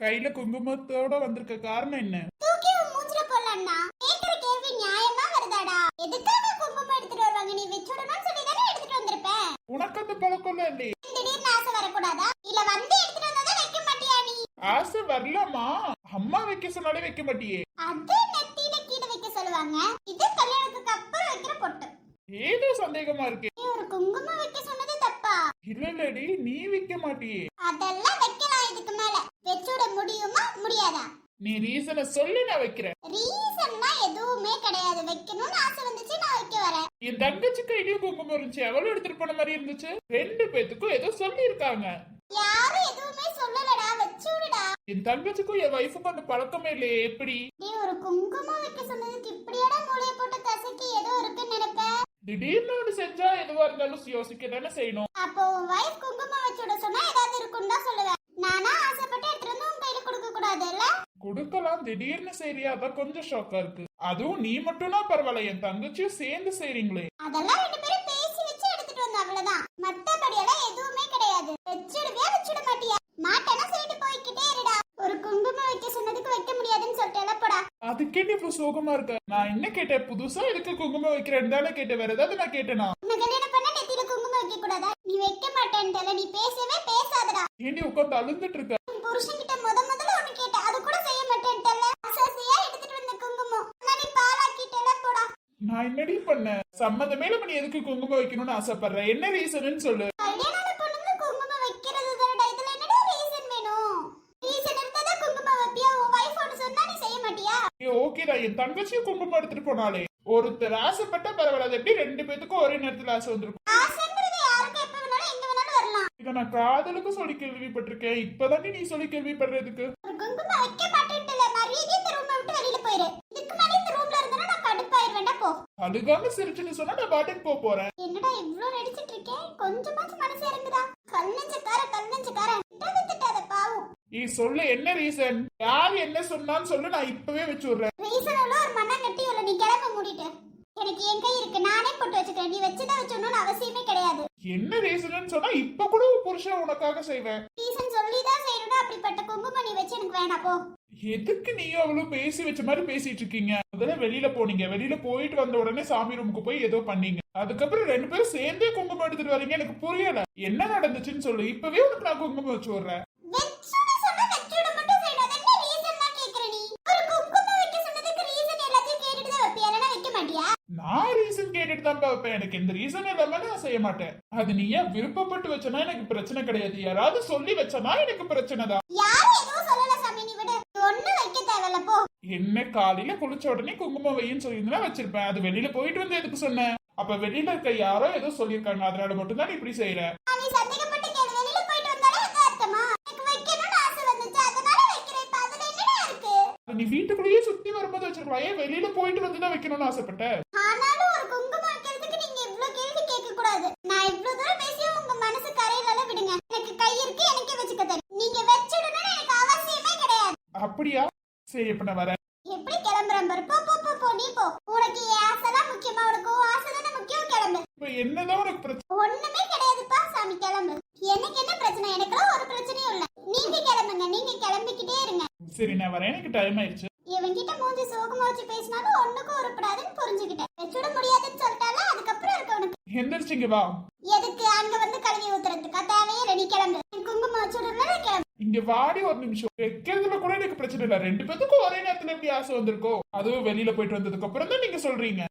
கையில குங்குமத்தோட வந்திருக்க காரணம் என்ன? தூக்கி உன் மூஞ்சில போடலாம்னா கேக்குற கேள்வி நியாயமா வருதாடா? எதுக்காக குங்குமம் எடுத்துட்டு வருவாங்க? நீ வச்சுடணும்னு சொல்லி தானே எடுத்துட்டு வந்திருப்ப. உனக்கு அந்த பழக்கம் இல்லையே. திடீர்னு ஆசை வரக்கூடாதா? இல்ல வந்து எடுத்துட்டு வந்தா வைக்க மாட்டியா நீ? ஆசை வரலாமா அம்மா வைக்க சொன்னாலே வைக்க மாட்டியே. அது நெத்தியில கீழே வைக்க சொல்லுவாங்க. இது கல்யாணத்துக்கு அப்புறம் வைக்கிற பொட்டு. ஏதோ சந்தேகமா இருக்கு நீ ஒரு குங்குமம் வைக்க சொன்னது தப்பா இல்ல இல்லடி நீ வைக்க மாட்டியே அதெல்லாம் வைக்கலாம் இதுக்கு மேல வச்சுட முடியுமா முடியாதா நீ ரீசனை சொல்லி நான் வைக்கிறேன். ரீசன்னா எதுவுமே கிடையாது. வைக்கணும்னு ஆசை வந்துச்சு நான் வைக்க வரேன். என் தங்கச்சி கையிலயும் குங்குமம் இருந்துச்சு. எவ்வளவு எடுத்துட்டு போன மாதிரி இருந்துச்சு. ரெண்டு பேத்துக்கும் ஏதோ சொல்லி இருக்காங்க யாரும் எதுவுமே சொல்லலடா. வச்சு விடுடா என் தங்கச்சிக்கும் என் வைஃபுக்கும் அந்த பழக்கமே இல்லையே. எப்படி? நீ ஒரு குங்குமம் வைக்க சொன்னதுக்கு இப்படியாடா மூளைய போட்டு கசக்கி ஏதோ இருக்குன்னு நினைப்ப? திடீர்னு ஒண்ணு செஞ்சா எதுவா இருந்தாலும் யோசிக்க தானே செய்யணும். அப்போ உன் வைஃப் குங்குமம் வச்சு விட சொன்னா ஏதாவது இருக்குன்னு தான் சொல்லுவேன். நானா ஆசைப்பட்டு எடுத்துட்டு வந்து உன் கையில கொடுக்க கூடாது கொடுக்கலாம் திடீர்னு செய்றியா அதான் கொஞ்சம் ஷாக்கா இருக்கு. அதுவும் நீ மட்டும்னா பரவாயில்ல என் தங்கச்சியும் சேர்ந்து செய்றீங்களே. அதெல்லாம் ரெண்டு பேரும் பேசி வச்சு எடுத்துட்டு வந்த அவ்வளவுதான். மத்தபடி எல்லாம் எதுவுமே கிடையாது. வச்சிடுவியா வச்சிட மாட்டியா? மாட்டேன்னா சொல்லிட்டு போய்க்கிட்டே இருடா. ஒரு குங்குமம் வைக்க சொன்னதுக்கு வைக்க முடியாதுன்னு சொல்லிட்டு போடா. அதுக்கே நீ இப்ப சோகமா இருக்க? நான் என்ன கேட்டேன்? புதுசா எதுக்கு குங்குமம் வைக்கிறேன்னு தானே கேட்டேன். வேற ஏதாவது நான் கேட்டேனா? கல்யாணம் பண்ணா நெத்தியில குங்குமம் வைக்க கூடாதா நீ வைக்க மாட்டேன்டல நீ பேசவே பேசாதடா. ஏண்டி உட்காந்து அழுந்துட்டு இருக்க உன் புருஷன்கிட்ட முத முதல்ல ஒண்ணு கேட்டேன் அது கூட செய்ய மாட்டேன்டல அசாசியா எடுத்துட்டு வந்த குங்குமம் ஆனா நீ பாலாக்கிட்டல போடா நான் என்னடி சம்மதமே இல்லாம நீ எதுக்கு குங்குமம் வைக்கணும்னு ஆசைப்படுற என்ன சொல்லு. ரீசன் ஏ ஓகேடா என் தங்கச்சியும் குங்குமம் எடுத்துட்டு போனாலே ஒருத்தர் ஆசைப்பட்டா பரவாயில்ல. எப்படி ரெண்டு பேத்துக்கும் ஒரே நேரத்துல ஆசை வந்திருக்கும்? இத நான் காதலுக்கும் சொல்லி கேள்விப்பட்டிருக்கேன். இப்பதானே நீ சொல்லி கேள்விப்படுறதுக்கு. அழுகாம சிரிச்சுன்னு சொன்னா நான் பாட்டுக்கு போக போறேன். என்னடா இவ்ளோ நடிச்சிட்டு இருக்கேன் கொஞ்சமாச்சும் மனசு இறங்குதா? கல் நெஞ்சக்கார கல் நெஞ்சக்கார திட்டாத பாவம். நீ சொல்லு என்ன ரீசன் யார் என்ன சொன்னான்னு சொல்லு நான் இப்பவே வச்சு விடுறேன் ரீசன் உள்ள ஒரு மண்ணங்கட்டி உள்ள நீ கிளம்ப மூடிட்டு. எனக்கு என் கை இருக்கு நானே போட்டு வச்சுக்கிறேன். நீ வச்சுதான் வச்சோன்னு அவசியமே கிடையாது. என்ன ரீசன் சொன்னா இப்ப கூட புருஷன் உனக்காக செய்வேன். ரீசன் சொல்லிதான் செய்யணும் அப்படிப்பட்ட குங்குமம் நீ வச்சு எனக்கு வேணாம் போ. எதுக்கு நீயும் அவளும் பேசி வச்ச மாதிரி பேசிட்டு இருக்கீங்க? முதல்ல வெளியில போனீங்க. வெளியில போயிட்டு வந்த உடனே சாமி ரூமுக்கு போய் ஏதோ பண்ணீங்க. அதுக்கப்புறம் ரெண்டு பேரும் சேர்ந்தே குங்குமம் எடுத்துட்டு வரீங்க. எனக்கு புரியல. என்ன நடந்துச்சுன்னு சொல்லு. இப்பவே உனக்கு நான் குங்குமம் வச்சு விடுறேன். நான் ரீசன் கேட்டுட்டு தான் வைப்பேன். எனக்கு இந்த ரீசன் இல்லாம நான் செய்ய மாட்டேன். அது நீ ஏன் விருப்பப்பட்டு வச்சனா எனக்கு பிரச்சனை கிடையாது. யாராவது சொல்லி வச்சனா எனக்கு பிரச்சனை தான் யாரும் எதுவும் சொல்லல சாமி நீ விடு நீ ஒண்ணும் தேவையில்ல போ. என்ன காலையில குளிச்ச உடனே குங்குமம் வையின்னு சொல்லியிருந்தா வச்சிருப்பேன். அது வெளியில போயிட்டு வந்து எதுக்கு சொன்னேன் அப்ப வெளியில இருக்க யாரோ ஏதோ சொல்லியிருக்காங்க. அதனால மட்டும் தான் இப்படி செய்யற. நீ வீட்டுக்குள்ளேயே சுத்தி வரும்போது வச்சிருக்கலாம். ஏன் வெளியில போயிட்டு வந்து தான் வைக்கணும்னு ஆசைப்பட்ட? ஆனாலும் ஒரு குங்குமம் வைக்கிறதுக்கு நீங்க இவ்ளோ கேள்வி கேட்க கூடாது நான் இவ்ளோ தூரம் பேசியும் உங்க மனசு கரையில விடுங்க. எனக்கு கை இருக்கு எனக்கே வச்சுக்க தெரியும் நீங்க வச்சிடணும்னு எனக்கு அவசியமே கிடையாது. அப்படியா? சரி இப்ப நான் வரேன் எப்படி கிளம்புறேன் பாரு. போ போ போ போ நீ போ. உனக்கு என் ஆசை தான் முக்கியமா உனக்கு உன் ஆசை தானே முக்கியம் கிளம்பு. இப்ப என்னதான் உனக்கு பிரச்சனை ஒண்ணுமே கிடையாதுப்பா சாமி கிளம்பு. எனக்கு என்ன பிரச்சனை? எனக்குலாம் ஒரு பிரச்சனையும் இல்ல. நீங்க கிளம்புங்க நீங்க கிளம்பிக்கிட்டே இருங்க. சரி நான் வரேன். எனக்கு டைம் ஆயிடுச்சு. இவன்கிட்ட மூஞ்சி சோகமா வச்சு பேசினாலும் ஒண்ணுக்கும் உருப்படாதுன்னு புரிஞ்சுக்கிட்டேன். வச்சுட முடியாதுன்னு சொல்லிட்டால அதுக்கப்புறம் இருக்க உனக்கு. எந்திரிச்சிங்க வா. எதுக்கு? அங்க வந்து கழுவி ஊத்துறதுக்கா? தேவையே நீ கிளம்பு. குங்குமம் வச்சுடுறதுல கிளம்பு. இங்க வாடி ஒரு நிமிஷம். வைக்கிறதுல கூட எனக்கு பிரச்சனை இல்ல. ரெண்டு பேத்துக்கும் ஒரே நேரத்துல எப்படி ஆசை வந்திருக்கோ அதுவும் வெளியில போயிட்டு வந்ததுக்கு அப்புறம் தான் நீங்க சொல்றீங்க.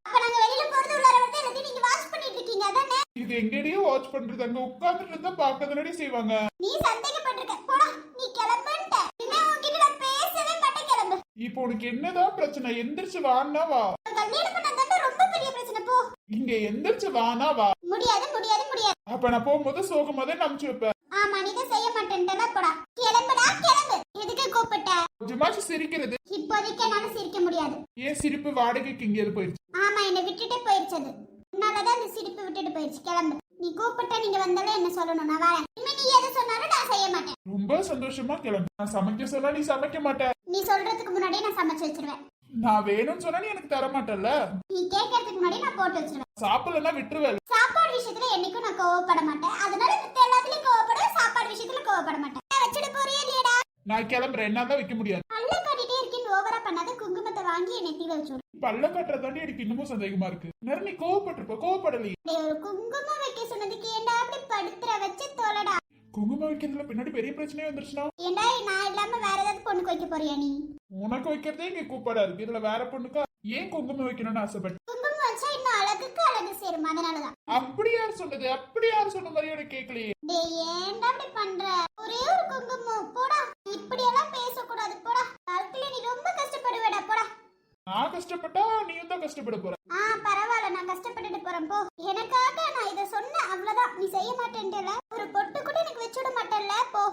இது எங்கடியோ வாட்ச் பண்றது. அங்க உட்கார்ந்துட்டு இருந்தா பாக்கிறதுனடி செய்வாங்க. நீ சந்தேகப்பட்டிருக்க. போடா நீ கிளம்புன்ட்ட இனிமே உன்கிட்ட நான் பேசவே மாட்டேன் கிளம்பு இப்போ உனக்கு என்னதான் பிரச்சனை? எந்திரிச்சு வான்னா வா. கல்யாணம் பண்ணாதான் ரொம்ப பெரிய பிரச்சனை போ. இங்க எந்திரிச்சு வானா வா. முடியாது முடியாது முடியாது. அப்ப நான் போகும்போது சோகமா தான் நம்பிச்சு வைப்பேன். ஆமா நீ தான் செய்ய மாட்டேன்ட்டல போடா. கிளம்புடா கொஞ்சமாச்சும் சிரிக்கிறது. இப்போதைக்கு என்னால சிரிக்க முடியாது. ஏன் சிரிப்பு வாடகைக்கு எங்கேயாவது போயிடுச்சு? ஆமா என்னை விட்டுட்டு போயிடுச்சு அது. உன்னாலதான் இந்த சிரிப்பு விட்டுட்டு போயிடுச்சு. கிளம்பு. நீ கூப்பிட்டா நீங்க வந்தாலும் என்ன சொல்லணும்? நான் வரேன். இனிமே நீ எது சொன்னாலும் நான் செய்ய மாட்டேன். ரொம்ப சந்தோஷமா கிளம்பு. நான் சமைக்க சொன்னா நீ சமைக்க மாட்ட. நீ சொல்றதுக்கு முன்னாடியே நான் சமைச்சு வச்சிருவேன். நான் வேணும்னு சொன்னா நீ எனக்கு தர மாட்டல்ல? நீ கேட்கறதுக்கு முன்னாடி நான் போட்டு வச்சிருவேன். சாப்பிடலன்னா விட்டுருவேன். சாப்பாடு விஷயத்துல என்னைக்கும் நான் கோவப்பட மாட்டேன். அதனால மித்த எல்லாத்துலயும் கோவப்படுவேன் சாப்பாடு விஷயத்துல கோவப்பட மாட்டேன். நான் வச்சுட்டு போறியா இல்லையடா நான் கிளம்புறேன். என்ன தான் வைக்க முடியாது. பல்ல காட்டிட்டே இருக்கேன்னு ஓவரா பண்ணாத குங்குமத்தை வாங்கி என் நெத்தியில வச்சு. பல்ல கட்டுறதாண்டி எனக்கு இன்னமும் சந்தேகமா இருக்கு. நேரம் நீ கோவப்பட்டிருப்ப கோவப்படலையே. ஒரு குங்குமம் வைக்க சொன்னதுக்கு ஏன்டா அப்படி படுத்துற வச்சு தோலடா குங்குமம் வைக்கிறதுல பின்னாடி பெரிய பிரச்சனையே வந்துருச்சுன்னா ஏன்டா நான் இல்லாம வேற ஏதாவது பொண்ணுக்கு வைக்க போறியா நீ? உனக்கு வைக்கிறதே இங்க கூப்பாடா இருக்கு இதுல வேற பொண்ணுக்கா ஏன் குங்குமம் வைக்கணும்னு ஆசைப்பட்ட குங்குமம் வச்சா இன்னும் அழகுக்கு அழகு சேரும். அதனாலதான். அப்படி யார் சொன்னது? அப்படி யார் சொன்ன மாதிரி எனக்கு கேட்கலையே. டேய் ஏன்டா அப்படி பண்ற? ஒரே ஒரு குங்குமம். போடா. இப்படி எல்லாம் பேசக்கூடாது. போடா. வாழ்க்கையில நீ ரொம்ப கஷ்டப்படுவேடா. போடா. நான் கஷ்டப்பட்டா நீயும் தான் கஷ்டப்பட போற. ஆ பரவாயில்ல. நான் கஷ்டப்பட்டுட்டு போறேன் போ. எனக்காக நான் இத சொன்னேன் அவ்வளவுதான். நீ செய்ய மாட்டேன்டல ஒரு பொட்டு கூட எனக்கு வச்சு விட மாட்டேன்ல போ.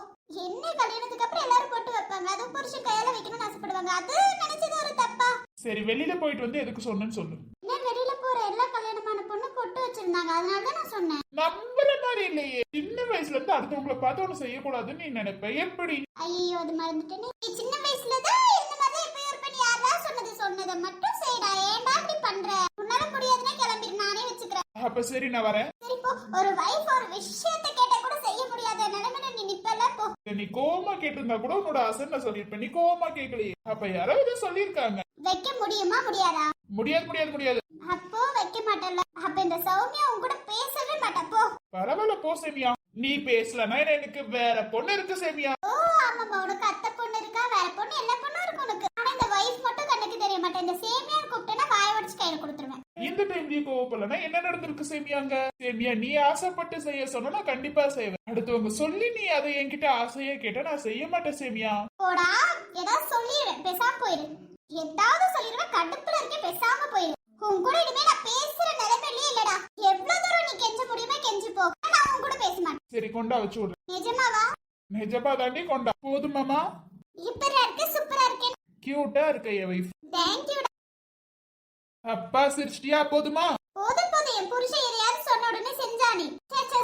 என்ன கல்யாணத்துக்கு அப்புறம் எல்லாரும் பொட்டு வைப்பாங்க. அதுவும் புருஷன் கையால வைக்கணும்னு ஆசைப்படுவாங்க. அது நினைச்சது ஒரு தப்பா? சரி வெளியில போயிட்டு வந்து எதுக்கு சொன்னேன்னு சொல்லு. என்ன வெளியில போற எல்லா கல்யாணமான பொண்ணு பொட்டு வச்சிருந்தாங்க. அதனால தான் நான் சொன்னேன். நம்புற மாதிரி இல்லையே. சின்ன வயசுல இருந்து அடுத்தவங்கள பார்த்து ஒண்ணு செய்யக்கூடாதுன்னு நீ நினைப்ப. எப்படி? ஐயோ அது மறந்துட்டேனே. நீ சின்ன வயசுல தான் மாதிரி இப்ப இருப்ப நீ யாரா சொன்னது சொன்னதை மட்டும் செய்டா. ஏன்டா இப்படி பண்ற உன்னால முடியாதுன்னா கிளம்பிடு நானே வச்சுக்கிறேன் அப்ப சரி நான் வரேன். சரி போ. ஒரு வைஃப் ஒரு விஷயத்த கேட்டா கூட செய்ய முடியாத நிலைமையில நீ நிப்பல போ. நீ கோவமா கேட்டிருந்தா கூட உன்னோட ஆசை நான் சொல்லியிருப்பேன். நீ கோவமா கேட்கலையே அப்ப யாரோ ஏதோ சொல்லியிருக்காங்க. வைக்க முடியுமா முடியாதா? முடியாது முடியாது முடியாது. அப்போ வைக்க மாட்டல அப்ப இந்த சௌமியா உன் கூட பேசவே மாட்டா போ. பரவாயில்ல போ சேமியா. நீ பேசலன்னா எனக்கு வேற பொண்ணு இருக்கு சேமியா. ஓ ஆமாம்மா. உனக்கு அத்தை பொண்ணு இருக்கா வேற பொண்ணு? எல்லா பொண்ணும் இருக்கு உனக்கு. ஆனா இந்த வைஃப் மட்டும் கண்ணுக்கு தெரிய மாட்டேன். இந்த சேமியா கூப்பிட்டேன்னா வாய உடச்சு கையில கொடுத்துருவேன். இந்த டைம்லயே கோவப்படலன்னா என்ன நடந்திருக்கு சேமியாங்க? சேமியா நீ ஆசைப்பட்டு செய்ய சொன்னா நான் கண்டிப்பா செய்வேன். அடுத்தவங்க சொல்லி நீ அதை என்கிட்ட ஆசையா கேட்டா நான் செய்ய மாட்டேன் சேமியா. போடா ஏதாவது சொல்லிடுவேன் பேசாம போயிரு. ஏதாவது சொல்லிடுவேன் கடுப்புல இருக்கே பேசாம போயிரு. உன் கூட இனிமே நான் பேசுற நிலைமையிலே இல்லடா. எவ்வளவு தூரம் நீ கெஞ்ச முடியுமோ கெஞ்சு போ. நான் உன் கூட பேச மாட்டேன். சரி கொண்டா வச்சு விடுறேன் நிஜமாவா? நிஜமா தாண்டி கொண்டா. போதுமாமா இப்பரா இருக்கு சூப்பரா இருக்கேன் கியூட்டா இருக்க என் வைஃப் தேங்க்யூ அப்பா சிரிச்சிட்டியா? போதுமா? போதும் போதும். என் புருஷன் எதையாவது சொன்ன உடனே செஞ்சானே.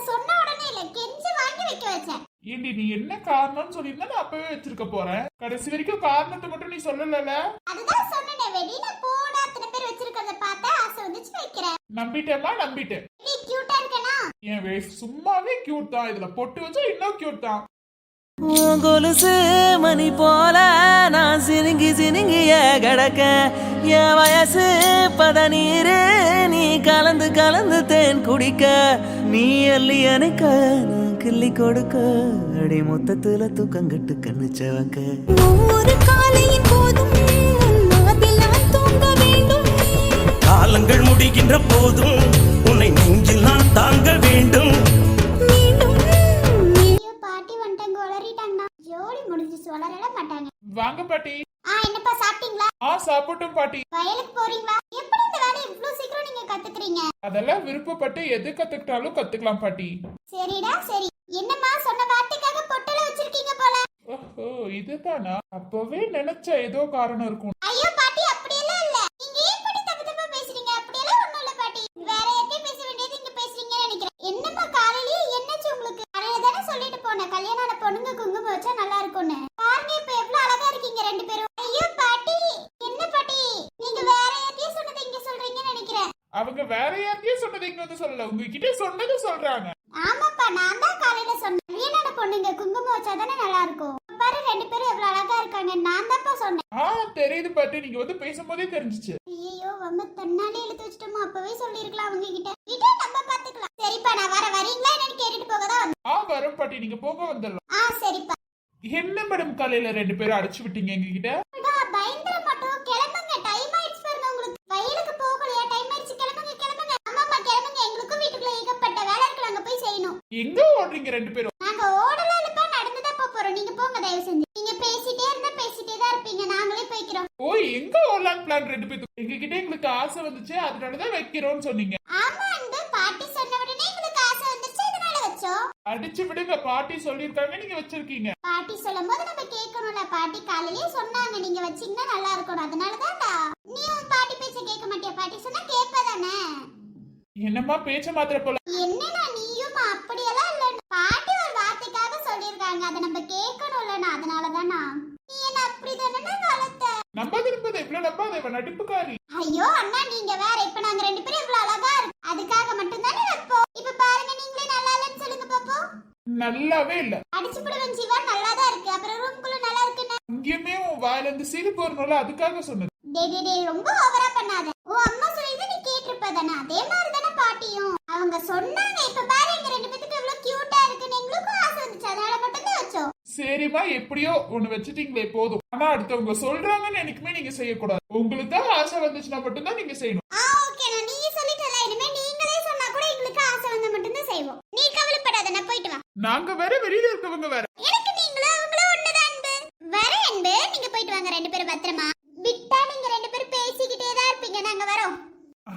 சொன்ன உடனே இல்ல கெஞ்சி வாங்கி வைக்க வச்சேன். ஏண்டி நீ என்ன காரணம்னு சொல்லியிருந்தா நான் அப்பவே வச்சிருக்க போறேன். கடைசி வரைக்கும் காரணத்தை மட்டும் நீ சொல்லல அதுதான் சொன்னேனே வெளியில போடா. அத்தனை பேர் வச்சிருக்கிறத பார்த்தா ஆசை வந்துச்சு வைக்கிறேன். நம்பிட்டேமா நம்பிட்டேன். நீ கியூட்டா இருக்கனா? என் வைஃப் சும்மாவே கியூட் தான். இதுல பொட்டு வச்சா இன்னும் கியூட் தான். கொலுசு மணி போல நான் சினுங்கி சினுங்கிய கிடக்க. என் வயசு பதநீரு நீ கலந்து கலந்து தேன் குடிக்க. நீ அள்ளி அணைக்க நான் கிள்ளி கொடுக்க. அடி மொத்தத்துல தூக்கங்கட்டு கண்ணு செவக்க. காலங்கள் முடிகின்ற போதும் உன்னை நெஞ்சில் நான் தாங்க வேண்டும். வாங்க பாட்டி. ஆ என்னப்பா சாப்பிட்டீங்களா? ஆ சாப்பிட்டும் பாட்டி. வயலுக்கு போறீங்களா? எப்படி இந்த வேலையை இவ்வளவு சீக்கிரம் நீங்க கத்துக்கிறீங்க? அதெல்லாம் விருப்பப்பட்டு எது கத்துக்கிட்டாலும் கத்துக்கலாம் பாட்டி. சரிடா சரி. என்னம்மா சொன்ன வார்த்தைக்காக பொட்டல வச்சிருக்கீங்க போல. ஓஹோ இதுதானா? அப்பவே நினைச்ச ஏதோ காரணம் இருக்கும். ஐயோ பாட்டி அப்படியெல்லாம் இல்ல. நீங்க ஏன் பாட்டி தப்பு தப்பா பேசுறீங்க அப்படியெல்லாம் ஒண்ணும் இல்ல பாட்டி வேற யார்கிட்டயும் பேச வேண்டியது இங்க பேசுறீங்கன்னு நினைக்கிறேன் என்னம்மா காலையிலேயே என்னாச்சு உங்களுக்கு காலையில தானே சொல்லிட்டு போனேன் கல்யாணம் ஆன பொண்ணுங்க குங்குமம் வச்சா நல்லா இருக்கும்னு பாருங்க இப்ப எவ்வளவு அழகா இருக்கீங்க ரெண்டு பேரும் ஐயோ பாட்டி என்ன பாட்டி நீங்க வேற யார்கிட்டயும் சொன்னதை இங்க சொல்றீங்கன்னு நினைக்கிறேன் அவங்க வேற யார்கிட்டயும் சொன்னது இங்க வந்து சொல்லல. உங்ககிட்ட சொன்னது சொல்றாங்க. ஆமாப்பா நான் தான் காலையில சொன்னேன். ஆன பொண்ணுங்க? குங்குமம் வச்சா தானே நல்லா இருக்கும் பாரு ரெண்டு பேரும் எவ்வளவு அழகா இருக்காங்க. நான் தான்ப்பா சொன்னேன். ஆ தெரியுது பாட்டி. நீங்க வந்து பேசும்போதே தெரிஞ்சுச்சு. ஐயோ ரொம்ப தன்னாலே இழுத்து வச்சிட்டோமா. அப்பவே சொல்லிருக்கலாம் அவங்க கிட்ட கிட்ட நம்ம பாத்துக்கலாம். சரிப்பா நான் வர வரீங்களா என்னன்னு கேட்டுட்டு போக தான் ஆ வரும் பாட்டி. நீங்க போக வந்துடலாம். ஆ சரிப்பா. என்ன மேடம் காலையில ரெண்டு பேரும் அடிச்சு விட்டீங்க எங்க கிட்ட அடா, பயந்துட மாட்டோம் கிளம்புங்க டைம் ஆயிடுச்சு பாருங்க உங்களுக்கு வயலுக்கு போகலையா டைம் ஆயிடுச்சு கிளம்புங்க கிளம்புங்க ஆமாப்பா கிளம்புங்க எங்களுக்கும் வீட்டுக்குள்ள ஏகப்பட்ட வேலை இருக்கு நாங்க போய் செய்யணும் எங்க ஓடுறீங்க ரெண்டு பேரும்? நாங்க ஓடலாம் இல்லப்பா நடந்துதான் போப் போறோம். நீங்க போங்க தயவு செஞ்சு. நீங்க பேசிட்டே இருந்தா பேசிட்டே தான் இருப்பீங்க. நாங்களே போய்க்கிறோம். ஓ எங்க ஓடலாம் பிளான் ரெண்டு பேரும் எங்க கிட்ட எங்களுக்கு ஆசை வந்துச்சு அதனாலதான் வைக்கிறோம்னு சொன்னீங்க. ஆமா அன்பு. பாட்டி சொன்ன உடனே எங்களுக்கு ஆசை வந்துருச்சு அதனால வச்சோம். அடிச்சு விடுங்க பாட்டி சொல்லியிருக்காங்க நீங்க வச்சிருக்கீங்க. பாட்டி சொல்லும் போது நம்ம கேட்கணும்ல. பாட்டி காலையிலேயே சொன்னாங்க நீங்க வச்சீங்கன்னா நல்லா இருக்கணும். அதனாலதான்டா. நீ உன் பாட்டி பேச்ச கேட்க மாட்டியா? பாட்டி சொன்னா கேட்பதானே என்னம்மா பேச்ச மாத்திர போல? என்னடா நீயும் அப்படியெல்லாம் இல்ல. பாட்டி ஒரு வார்த்தைக்காக சொல்லியிருக்காங்க. அதை நம்ம கேட்கணும்லண்ணா அதனாலதானா? நீ என்ன அப்படிதானே வளர்த்த? நம்ப திருப்பது இவ்வளவு நம்பாத இவன் நடிப்புக்காரி. ஐயோ அண்ணா நீங்க வேற இப்ப நாங்க ரெண்டு பேரும் இவ்வளவு அழகா இருக்கு அதுக்காக மட்டும் தானே வைப்போம். இப்ப பாருங்க நீங்களே நல்லா இல்லைன்னு சொல்லுங்க பாப்போம். நல்லாவே இல்ல. அடிச்சு போடுவேன் ஜீவா நல்லா தான் இருக்கு. அப்புறம் ரூம்குள்ள நல்லா இருக்குன்னு? இங்கேயுமே உன் வாயில இருந்து சிரிப்பு வரணும்ல அதுக்காக சொன்னது டே டே டே ரொம்ப ஓவரா பண்ணாத. உன் அம்மா சொல்லிட்டு நீ கேட்டிருப்ப தானே அதே மாதிரி தானே பாட்டியும். அவங்க சொன்னாங்க இப்ப பாரு எங்க ரெண்டு பேத்துக்கு எவ்வளவு கியூட்டா இருக்குன்னு எங்களுக்கும் ஆசை வந்துச்சு. அதனால மட்டும் தான் வச்சோம். சரிம்மா எப்படியோ ஒண்ணு வச்சுட்டீங்களே போதும். ஆனா அடுத்தவங்க சொல்றாங்கன்னு எனக்குமே நீங்க செய்யக்கூடாது. உங்களுக்கு தான் ஆசை வந்துச்சுன்னா மட்டும்தான் நீங்க செய்யணும். ஆ ஓகே நான் நீ சொல்லிட்டல இனிமே நீங்களே சொன்னா கூட எங்களுக்கு ஆசை வந்தா மட்டும் தான் செய்வோம். நீ கவலைப்படாத நான் போயிட்டு வா. நாங்க வேற வெளியில இருக்கவங்க வேற. எனக்கு நீங்களும் அவங்களும் ஒண்ணுதான் அன்பு. வர அன்பு. நீங்க போயிட்டு வாங்க ரெண்டு பேரும் பத்திரமா. விட்டா நீங்க ரெண்டு பேரும் பேசிக்கிட்டே தான் இருப்பீங்க. நாங்க வரோம்.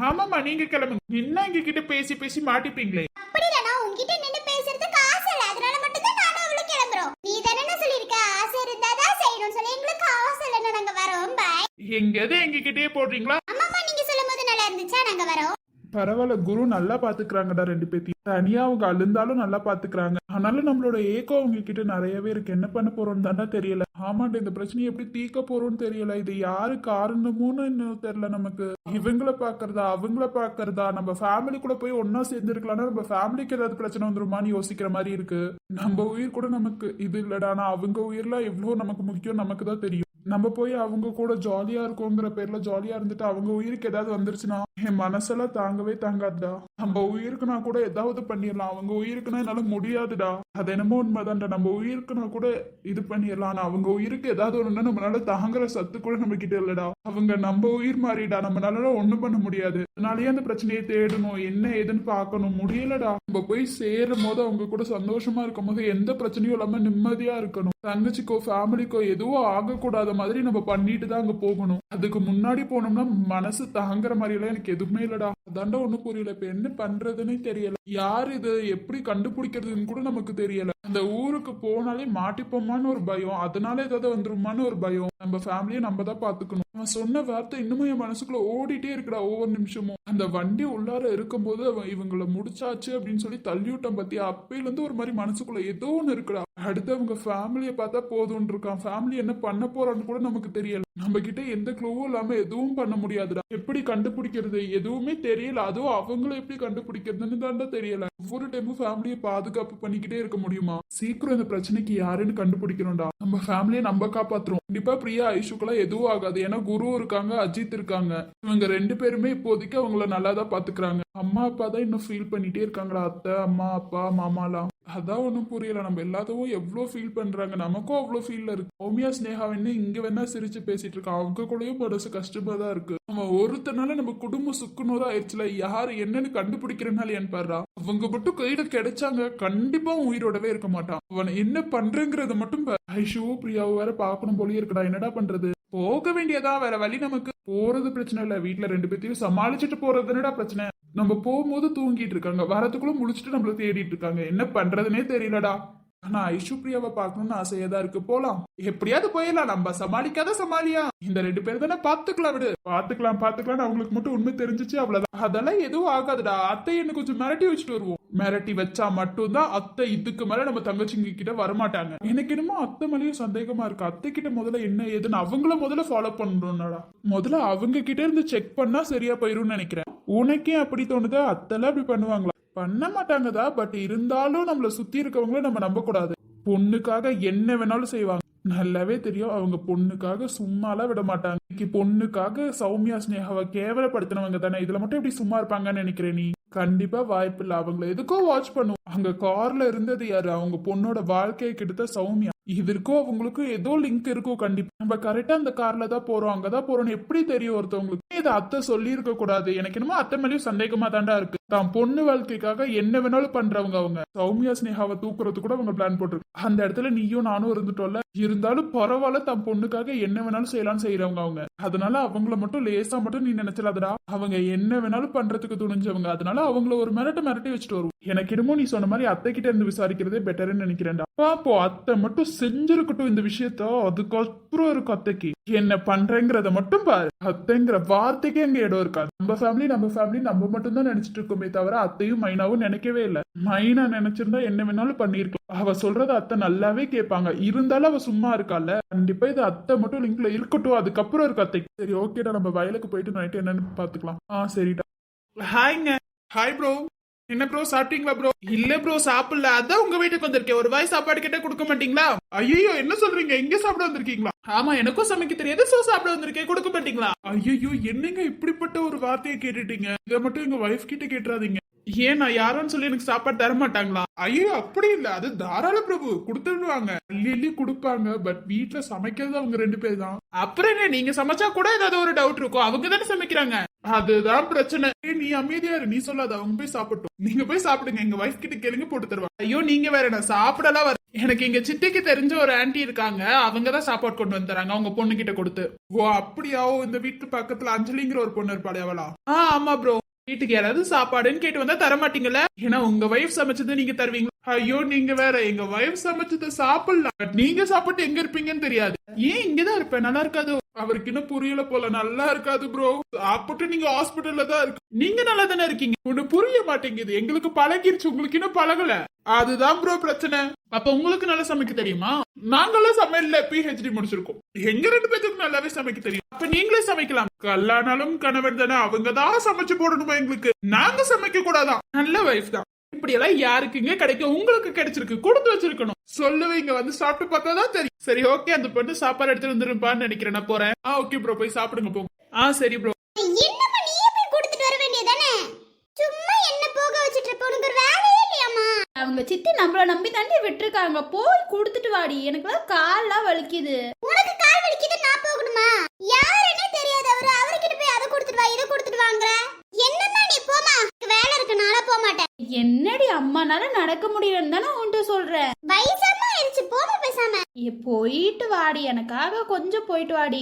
ஆமாமா நீங்க கிளம்புங்க நின்னா எங்க கிட்ட பேசி பேசி மாட்டிப்பீங்களே. அப்படி இல்லனா உன்கிட்ட நின்னு பேசுறதுக்கு ஆசை இல்ல. அதனால மட்டும் தான் நானும் அவளும் கிளம்புறோம். நீ தானே சொல்லிருக்க ஆசை இருந்தா தான் செய்யணும் சொல்லி எங்களுக்கு ஆசை இல்லைன்னு நாங்க வரோம். பாய் எங்கேயாவது எங்க கிட்டயே போடுறீங்களா? அம்மா நீங்க சொல்லும் போது நல்லா இருந்துச்சா? நாங்க வரோம். பரவாயில்ல குரு நல்லா பாத்துக்கிறாங்கடா ரெண்டு பேத்தையும். தனியா அவங்க அழுந்தாலும் நல்லா பாத்துக்கிறாங்க. ஆனாலும் நம்மளோட ஏக்கம் அவங்க கிட்ட நிறையவே இருக்கு. என்ன பண்ண போறோம்னு தாண்டா தெரியல. ஆமாண்டா இந்த பிரச்சனையை எப்படி தீர்க்க போறோம்னு தெரியல. இது யாரு காரணமும்னு இன்னும் தெரியல நமக்கு. இவங்கள பாக்குறதா அவங்கள பாக்குறதா? நம்ம ஃபேமிலி கூட போய் ஒன்னா சேர்ந்துருக்கலாம்னா நம்ம ஃபேமிலிக்கு ஏதாவது பிரச்சனை வந்துருமான்னு யோசிக்கிற மாதிரி இருக்கு. நம்ம உயிர் கூட நமக்கு இது இல்லடா. ஆனா அவங்க உயிர்லாம் எவ்வளவு நமக்கு முக்கியம் நமக்கு தான் தெரியும். நம்ம போய் அவங்க கூட ஜாலியா இருக்கோங்கிற பேர்ல ஜாலியா இருந்துட்டு அவங்க உயிருக்கு ஏதாவது வந்துருச்சுன்னா என் மனசெல்லாம் தாங்கவே தாங்காதுடா. நம்ம உயிருக்குனா கூட ஏதாவது பண்ணிடலாம். அவங்க உயிருக்குனா என்னால முடியாதுடா. அது என்னமோ உண்மைதான்டா. நம்ம உயிருக்குனா கூட இது பண்ணிடலாம். ஆனா அவங்க உயிருக்கு ஏதாவது ஒண்ணுன்னா நம்மளால தாங்குற சத்து கூட நம்ம கிட்ட இல்லடா. அவங்க நம்ம உயிர் மாறிடா. நம்மளால ஒண்ணும் பண்ண முடியாது. அதனாலயே அந்த பிரச்சனையை தேடணும். என்ன ஏதுன்னு பார்க்கணும். முடியலடா. நம்ம போய் சேரும் போது அவங்க கூட சந்தோஷமா இருக்கும் போது எந்த பிரச்சனையும் இல்லாம நிம்மதியா இருக்கணும். தங்கச்சிக்கோ ஃபேமிலிக்கோ எதுவும் ஆகக்கூடாது மாதிரி நம்ம பண்ணிட்டு தான் அங்க போகணும். அதுக்கு முன்னாடி போனோம்னா மனசு தாங்குற மாதிரி எல்லாம் எனக்கு எதுவுமே இல்லடா. அதாண்டா ஒண்ணும் புரியல. இப்ப என்ன பண்றதுன்னே தெரியல. யார் இது எப்படி கண்டுபிடிக்கிறதுன்னு கூட நமக்கு தெரியல. அந்த ஊருக்கு போனாலே மாட்டிப்போமான்னு ஒரு பயம். அதனால ஏதாவது வந்துருமான்னு ஒரு பயம். நம்ம ஃபேமிலியை நம்ம தான் பாத்துக்கணும் அவன் சொன்ன வார்த்தை இன்னமும் என் மனசுக்குள்ள ஓடிட்டே இருக்கடா ஒவ்வொரு நிமிஷமும். அந்த வண்டி உள்ளார இருக்கும்போது அவன் இவங்கள முடிச்சாச்சு அப்படின்னு சொல்லி தள்ளி விட்டான் பத்தியா? அப்பையில இருந்து ஒரு மாதிரி மனசுக்குள்ள ஏதோ ஒன்று இருக்குடா. அடுத்து அவங்க ஃபேமிலியை பார்த்தா போதும்னு இருக்கான் ஃபேமிலி என்ன பண்ண போறான்னு கூட நமக்கு தெரியல. நம்ம கிட்ட எந்த க்ளூவும் இல்லாம எதுவும் பண்ண முடியாதுடா. எப்படி கண்டுபிடிக்கிறது? எதுவுமே தெரியல. அதுவும் அவங்கள எப்படி கண்டுபிடிக்கிறதுன்னு தான்டா தெரியல. ஒவ்வொரு டைமும் ஃபேமிலியை பாதுகாப்பு பண்ணிக்கிட்டே இருக்க முடியுமா? சீக்கிரம் இந்த பிரச்சனைக்கு யாருன்னு கண்டுபிடிக்கணும்டா. நம்ம ஃபேமிலியை நம்ம காப்பாத்துறோம். கண்டிப்பா பிரியா ஐஷுக்கெல்லாம் எதுவும் ஆகாது. ஏன்னா குரு இருக்காங்க அஜித் இருக்காங்க. இவங்க ரெண்டு பேருமே இப்போதைக்கு அவங்கள நல்லா தான் பாத்துக்கிறாங்க. அம்மா அப்பா தான் இன்னும் ஃபீல் பண்ணிட்டே இருக்காங்களா? அத்தை அம்மா அப்பா மாமாலாம். அதான் ஒன்றும் புரியல. நம்ம எல்லாத்தையும் எவ்வளோ ஃபீல் பண்றாங்க. நமக்கும் அவ்வளோ ஃபீலில் இருக்கு. ஓமியா ஸ்னேகா வேணா இங்கே வேணா சிரிச்சு பேசிட்டு இருக்கான் அவங்க கூடயும் மனசு கஷ்டமா தான் இருக்கு. நம்ம ஒருத்தனால நம்ம குடும்பம் சுக்குநூறா ஆயிடுச்சுல. யார் என்னன்னு கண்டுபிடிக்கிறனால ஏன் பாடுறா அவங்க மட்டும் கையில கிடைச்சாங்க. கண்டிப்பா உயிரோடவே இருக்க மாட்டான். அவன் என்ன பண்றேங்கிறத மட்டும் ஐஷுவோ பிரியாவோ வேற பார்க்கணும் போலயே இருக்குடா. என்னடா பண்றது? போக வேண்டியதா வேற வழி நமக்கு? போறது பிரச்சனை இல்ல. வீட்டுல ரெண்டு பேர்த்தையும் சமாளிச்சுட்டு போறதுனடா பிரச்சனை? நம்ம போகும்போது தூங்கிட்டு இருக்காங்க. வரத்துக்குள்ள முழிச்சிட்டு நம்மள தேடிட்டு இருக்காங்க. என்ன பண்றதுனே தெரியலடா. ஆனா ஐஷு பார்க்கணும்னு ஆசையா தான் இருக்கு. போலாம். எப்படியாவது போயிடலாம். நம்ம சமாளிக்காத சமாளியா? இந்த ரெண்டு பேர் தானே பாத்துக்கலாம் விடு. பாத்துக்கலாம் பாத்துக்கலாம் அவங்களுக்கு மட்டும் உண்மை தெரிஞ்சிச்சு அவ்வளவுதான். அதெல்லாம் எதுவும் ஆகாதுடா. அத்தை என்ன கொஞ்சம் மிரட்டி வச்சுட்டு வருவோம். மிரட்டி வச்சா மட்டும்தான் அத்தை இதுக்கு மேல நம்ம தங்கச்சிங்க கிட்ட வரமாட்டாங்க. எனக்கு என்னமோ அத்தை மேலயும் சந்தேகமா இருக்கு. அத்தை கிட்ட முதல்ல என்ன ஏதுன்னு அவங்கள முதல்ல ஃபாலோ பண்ணணும்னாடா. முதல்ல அவங்க கிட்ட இருந்து செக் பண்ணா சரியா போயிரும்னு நினைக்கிறேன். உனக்கே அப்படி தோணுதா? அத்தெல்லாம் அப்படி பண்ணுவாங்களா? பண்ண மாட்டாங்கதா பட் இருந்தாலும் நம்மள சுத்தி இருக்கவங்கள நம்ம நம்ப கூடாது பொண்ணுக்காக என்ன வேணாலும் செய்வாங்க. நல்லாவே தெரியும் அவங்க பொண்ணுக்காக சும்மாலாம் விட மாட்டாங்க. இன்னைக்கு பொண்ணுக்காக சௌமியா ஸ்னேகாவை கேவலப்படுத்தினவங்க தானே இதுல மட்டும் எப்படி சும்மா இருப்பாங்கன்னு நினைக்கிறேன் நீ? கண்டிப்பா வாய்ப்பு இல்ல. அவங்கள எதுக்கோ வாட்ச் பண்ணுவோம் அங்க கார்ல இருந்தது யாரு? அவங்க பொண்ணோட வாழ்க்கையை கெடுத்த சௌமியா. இதற்கோ அவங்களுக்கும் ஏதோ லிங்க் இருக்கோ கண்டிப்பா. நம்ம கரெக்டா அந்த கார்ல தான் போறோம். அங்கதான் போறோம்னு எப்படி தெரியும் ஒருத்தவங்களுக்கு? இதை அத்தை சொல்லி இருக்க கூடாது. எனக்கு என்னமோ அத்தை மேலேயும் சந்தேகமா தாண்டா இருக்கு. தான் பொண்ணு வாழ்க்கைக்காக என்ன வேணாலும் பண்றவங்க அவங்க. சௌமியா ஸ்னேகாவை தூக்குறது கூட அவங்க பிளான் போட்டிருக்கு. அந்த இடத்துல நீயும் நானும் இருந்துட்டோம்ல. இருந்தாலும் பரவாயில்ல தன் பொண்ணுக்காக என்ன வேணாலும் செய்யலாம்னு செய்யறவங்க அவங்க. அதனால அவங்கள மட்டும் லேசா மட்டும் நீ நினைச்சிடாதடா. அவங்க என்ன வேணாலும் பண்றதுக்கு துணிஞ்சவங்க. அதனால அவங்கள ஒரு மிரட்டு மிரட்டி வச்சுட்டு வருவோம். எனக்கு என்னமோ நீ சொன்ன மாதிரி அத்தை கிட்ட இருந்து விசாரிக்கிறதே பெட்டர்னு நினைக்கிறேன்டா. பாப்போ அத்தை மட்டும் செஞ்சிருக்கட்டும் இந்த விஷயத்த. அதுக்கப்புறம் இருக்கும் அத்தைக்கு. என்ன பண்றேங்கிறத மட்டும் பாரு. அத்தைங்கிற வார்த்தைக்கே எங்க இடம் இருக்காது. நம்ம ஃபேமிலி நம்ம ஃபேமிலி நம்ம மட்டும் தான் நினைச்சிட்டு இருக்கோம். தவிர அத்தையும் மைனாவும் நினைக்கவே இல்லை. மைனா நினைச்சிருந்தா என்ன வேணாலும் பண்ணிருக்கலாம் அவ சொல்றத அத்தை நல்லாவே கேட்பாங்க. இருந்தாலும் அவ சும்மா இருக்கால கண்டிப்பா இது அத்தை மட்டும் லிங்க்ல இருக்கட்டும். அதுக்கப்புறம் இருக்கு அத்தை. சரி ஓகேடா நம்ம வயலுக்கு போயிட்டு நைட்டு என்னன்னு பாத்துக்கலாம் ஆ சரிடா. ஹாய்ங்க ஹாய் ப்ரோ என்ன ப்ரோ சாப்பிட்டீங்களா ப்ரோ இல்ல ப்ரோ சாப்பிடல. அதான் உங்க வீட்டுக்கு வந்திருக்கேன். ஒரு வாய் சாப்பாடு கிட்ட கொடுக்க மாட்டீங்களா? ஐயோ என்ன சொல்றீங்க? இங்க சாப்பிட வந்திருக்கீங்களா? ஆமா எனக்கும் சமைக்க தெரியாது. சோ சாப்பிட வந்திருக்கேன். கொடுக்க மாட்டீங்களா? ஐயோ என்னங்க இப்படிப்பட்ட ஒரு வார்த்தையை கேட்டுட்டீங்க? இதை மட்டும் எங்க வைஃப் கிட்ட கேட்டுறாதீங்க. ஏன் நான் யாரோன்னு சொல்லி எனக்கு சாப்பாடு தர மாட்டாங்களா ஐயோ அப்படி இல்ல. அது தாராள பிரபு. கொடுத்துடுவாங்க. அள்ளி கொடுப்பாங்க. பட் வீட்டுல சமைக்கிறது அவங்க ரெண்டு பேர் தான் அப்புறம் என்ன? நீங்க சமைச்சா கூட ஏதாவது ஒரு டவுட் இருக்கும். அவங்க தானே சமைக்கிறாங்க. அதுதான் பிரச்சனை. நீ அமைதியா இரு. நீ சொல்லாத. அவங்க போய் சாப்பிட்டோம். நீங்க போய் சாப்பிடுங்க. எங்க வைஃப் கிட்ட கேளுங்க போட்டு தருவாங்க. ஐயோ நீங்க வேற நான் சாப்பிடலாம் வர எனக்கு எங்க சித்திக்கு தெரிஞ்ச ஒரு ஆன்ட்டி இருக்காங்க. அவங்க தான் சாப்பாடு கொண்டு வந்து தராங்க அவங்க பொண்ணு கிட்ட கொடுத்து. ஓ அப்படியா? ஓ இந்த வீட்டு பக்கத்துல அஞ்சலிங்கிற ஒரு பொண்ணு இருப்பாளே அவளா? ஆ ஆமா ப்ரோ வீட்டுக்கு யாராவது சாப்பாடுன்னு கேட்டு வந்தா தர மாட்டீங்கல்ல? ஏன்னா உங்க வைஃப் சமைச்சது நீங்க தருவீங்களா? ஐயோ நீங்க வேற. எங்க வைஃப் சமைச்சதை சாப்பிடலாம். பட் நீங்க சாப்பிட்டு எங்க இருப்பீங்கன்னு தெரியாது. ஏன் இங்கதான் இருப்பேன்? நல்லா இருக்காது. அவருக்கு இன்னும் புரியல போல. நல்லா இருக்காது ப்ரோ சாப்பிட்டு நீங்க ஹாஸ்பிட்டல்ல தான் இருக்கு. நீங்க நல்லா தானே இருக்கீங்க? ஒண்ணு புரிய மாட்டேங்குது. எங்களுக்கு பழகிருச்சு. உங்களுக்கு இன்னும் பழகல. அதுதான் ப்ரோ பிரச்சனை. அப்ப உங்களுக்கு நல்லா சமைக்க தெரியுமா? நாங்களும் சமையல்ல பிஹெச்டி முடிச்சிருக்கோம். எங்க ரெண்டு பேத்துக்கும் நல்லாவே சமைக்க தெரியும். அப்ப நீங்களே சமைக்கலாம். கல்லானாலும் கணவன் தானே அவங்க தான் சமைச்சு போடணுமா எங்களுக்கு? நாங்க சமைக்க கூடாதான் நல்ல வைஃப் தான். இப்படி எல்லாம் யாருக்குங்க கிடைக்கும் உங்களுக்கு கிடைச்சிருக்கு. கொடுத்து வச்சிருக்கணும். சொல்லுவீங்க வந்து சாப்பிட்டு பார்த்தா தான் தெரியும். சரி ஓகே அந்த பொண்ணு சாப்பாடு எடுத்து வந்துருப்பான்னு நினைக்கிறேன். நான் போறேன். ஆ ஓகே ப்ரோ போய் சாப்பிடுங்க போங்க. ஆ சரி ப்ரோ என்னம்மா நீயே போய் கொடுத்துட்டு வர வேண்டியதானே சும்மா என்ன போக வச்சிட்டு இருப்ப உனக்கு ஒரு வேலையே இல்லையாம்மா அவங்க சித்தி நம்மள நம்பி தாண்டி விட்டுருக்காங்க. போய் கொடுத்துட்டு வாடி. எனக்குலாம் கால்லாம் வலிக்குது. உனக்கு கால் வலிக்குது நான் போகணுமா? யாருன்னே தெரியாது அவரு அவர்கிட்ட போய் அதை கொடுத்துட்டு வா இதை கொடுத்துட்டு வாங்குற? என்னம்மா நீ போமா எனக்கு வேலை இருக்கு நாளா போக மாட்டேன். என்னடி அம்மானால நடக்க முடியலன்னு தானே உன்கிட்ட சொல்றேன் வயசாமா ஆயிடுச்சு போமா பேசாம. போயிட்டு வாடி. எனக்காக கொஞ்சம் போயிட்டு வாடி.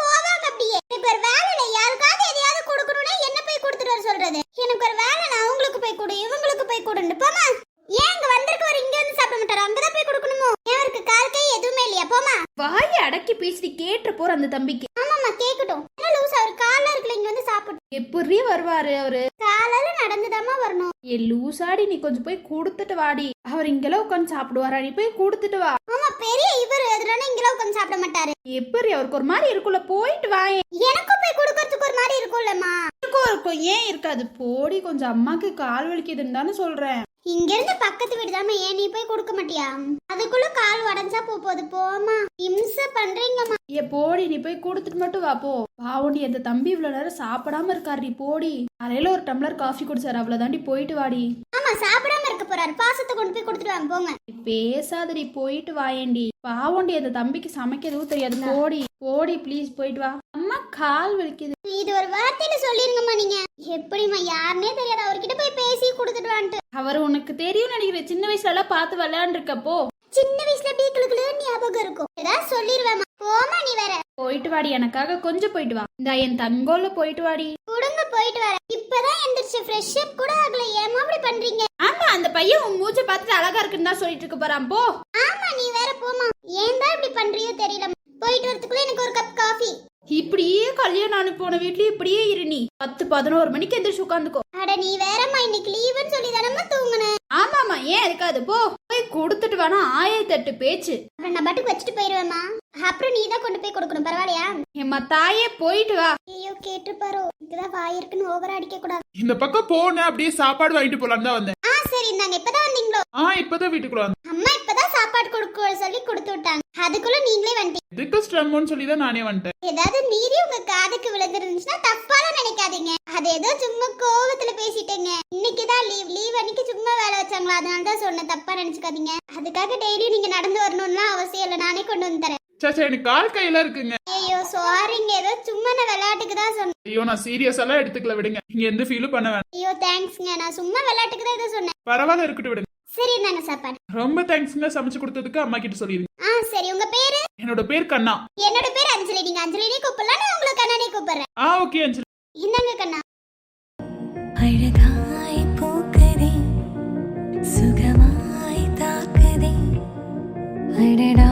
போவாங்க அப்படியே. இப்ப வேலை இல்ல. யாருக்காவது எதையாவது கொடுக்கணும்னா என்ன போய் கொடுத்துட்டு வர சொல்றது? எனக்கு ஒரு வேலை நான் அவங்களுக்கு போய் கொடு இவங்களுக்கு போய் கொடுன்னு. போமா ஏன் இங்க வந்திருக்கவர் இங்க வந்து சாப்பிட மாட்டாரு அங்கதான் போய் கொடுக்கணுமோ ஏன் அவருக்கு கால் கை எதுவுமே இல்லையா போமா வாயை அடக்கி பேசிட்டு கேட்டு போற அந்த தம்பிக்கு. ஆமாமா கேக்கட்டும். என்ன லூஸ் அவர் கால்ல இருக்குல்ல இங்க வந்து சாப்பிட்டு. எப்படி வருவாரு அவரு? காலால நடந்துதாம்மா வரணும். ஏ லூசாடி நீ கொஞ்சம் போய் கொடுத்துட்டு வாடி. அவர் இங்கெல்லாம் உட்காந்து சாப்பிடுவாரா? நீ போய் கொடுத்துட்டு வா. ஆமா பெரிய இவர். அதனால இங்கெல்லாம் உட்காந்து சாப்பிட மாட்டாரு. எப்படி அவருக்கு ஒரு மாதிரி இருக்குல்ல போயிட்டு வாயேன். எனக்கும் போய் கொடுக்கறதுக்கு ஒரு மாதிரி இருக்கும்லம்மா. இருக்கும் இருக்கும். ஏன் இருக்காது? போடி கொஞ்சம் அம்மாக்கு கால் வலிக்குதுன்னு தானே சொல்றேன். இங்க இருந்து பக்கத்து வீடு தாம ஏன் நீ போய் கொடுக்க மாட்டியா? அதுக்குள்ள கால் உடஞ்சா போ போகுது போமா இம்ச பண்றீங்கம்மா. ஏ போடி நீ போய் கொடுத்துட்டு மட்டும் வா போ. பாவண்டி அந்த தம்பி இவ்வளவு நேரம் சாப்பிடாம இருக்காருடி போடி. அரையில ஒரு டம்ளர் காஃபி குடிச்சாரு அவ்வளவுதாண்டி போயிட்டு வாடி. ஆமா சாப்பிடாம இருக்க போறாரு. பாசத்தை கொண்டு போய் கொடுத்துட்டு வாங்க போங்க. நீ பேசாதடி போயிட்டு வாயேண்டி பாவண்டி அந்த தம்பிக்கு சமைக்க எதுவும் தெரியாது போடி போடி ப்ளீஸ் போயிட்டு வா. அம்மா கால் வலிக்குது. இது ஒரு வார்த்தையில சொல்லிருங்கம்மா நீங்க. எப்படிம்மா யாருனே தெரியாது அவர்கிட்ட போய் பேசி கொடுத்துட்டு வான்ட்டு அவர் உனக்கு தெரியும் நினைக்கிறேன். சின்ன வயசுல எல்லாம் பார்த்து விளையாண்டுருக்கப்போ. சின்ன வயசுல பீக்களுக்கு ஞாபகம் இருக்கும். ஏதாவது சொல்லிருவேம்மா. போமா நீ வேற. போயிட்டு வாடி எனக்காக கொஞ்சம் போயிட்டு வா. இந்த என் தங்கோல போயிட்டு வாடி. கொடுங்க போயிட்டு வர இப்பதான் எந்திரிச்சு ஃப்ரெஷ் அப் கூட ஆகல. ஏமா அப்படி பண்றீங்க? ஆமா அந்த பையன் உன் மூச்சை பார்த்துட்டு அழகா இருக்குன்னு தான் சொல்லிட்டு இருக்க போறான். போ. ஆமா நீ வேற போமா ஏன் தான் இப்படி பண்றியோ தெரியல போயிட்டு வரதுக்குள்ள எனக்கு ஒரு கப் காஃபி இப்படியே கல்யாணம் ஆன போன வீட்லயே இப்படியே இரு நீ. பத்து பதினோரு மணிக்கு எந்திரிச்சு உட்காந்துக்கோ. அட நீ வேறம்மா இன்னைக்கு லீவுன்னு சொல்லி தானம்மா தூங்குனேன் ஆமாமா ஏன் இருக்காது போ. போய் கொடுத்துட்டு வேணா ஆயிரத்தெட்டு பேச்சு. அப்புறம் நான் பாட்டுக்கு வச்சுட்டு போயிருவேம்மா. அப்புறம் நீ தான் கொண்டு போய் கொடுக்கணும் பரவாயில்லையா? எம்மா தாயே போயிட்டு வா. ஐயோ கேட்டுப்பாரோ. இதுதான் வாயிருக்குன்னு ஓவரா அடிக்க கூடாது இந்த பக்கம் போனேன் அப்படியே சாப்பாடு வாங்கிட்டு போலாம் தான் வந்தேன். சரி இந்தாங்க இப்பதான் வந்தீங்களோ? ஆ இப்பதான் வீட்டுக்குள்ள வந்தேன். அம்மா இப்பதான் சாப்பாடு கொடுக்க சொல்லி கொடுத்து விட்டாங்க. அதுக்குள்ள நீங்களே வந்துட்டீங்க. சொல்லி தான் நானே வந்துட்டேன். ஏதாவது மீறி உங்க காதுக்கு விழுந்துருந்துச்சுன்னா தப்பாலாம் நினைக்காதீங்க. அது ஏதோ சும்மா கோவத்துல பேசிட்டேங்க. இன்னைக்கு தான் லீவ் லீவ் அன்னைக்கு சும்மா வேலை வச்சாங்களா? அதனால தான் சொன்னேன் தப்பா நினைச்சுக்காதீங்க. அதுக்காக டெய்லியும் நீங்க நடந்து வரணும்லாம் அவசியம் இல்லை. நானே கொண்டு வந்து தரேன். சாச்சா எனக்கு கால் கையில இருக்குங்க. ஐயோ சாரிங்க ஏதோ சும்மா நான் விளையாட்டுக்கு தான் சொன்னேன். ஐயோ நான் சீரியஸ் எல்லாம் எடுத்துக்கல விடுங்க. நீங்க எந்த ஃபீலும் பண்ண வேணாம். ஐயோ தேங்க்ஸ்ங்க நான் சும்மா விளையாட்டுக்கு தான் ஏதோ சொன்னேன். பரவாயில்ல இருக்கட்டும் விடுங்க. சரி இந்தாங்க சாப்பாடு. ரொம்ப தேங்க்ஸ்ங்க சமைச்சு கொடுத்ததுக்கு அம்மா கிட்ட சொல்லிடுங்க. ஆ சரி. உங்க பேரு? என்னோட பேர் கண்ணா. என்னோட பேர் அஞ்சலி. நீங்க அஞ்சலினே கூப்பிடலாம் நான் உங்களை கண்ணானே கூப்பிடுறேன். ஆ ஓகே அஞ்சலி. இந்தாங்க கண்ணா. அழகாய் பூக்குதே சுகமாய் தாக்குதே. அடடா.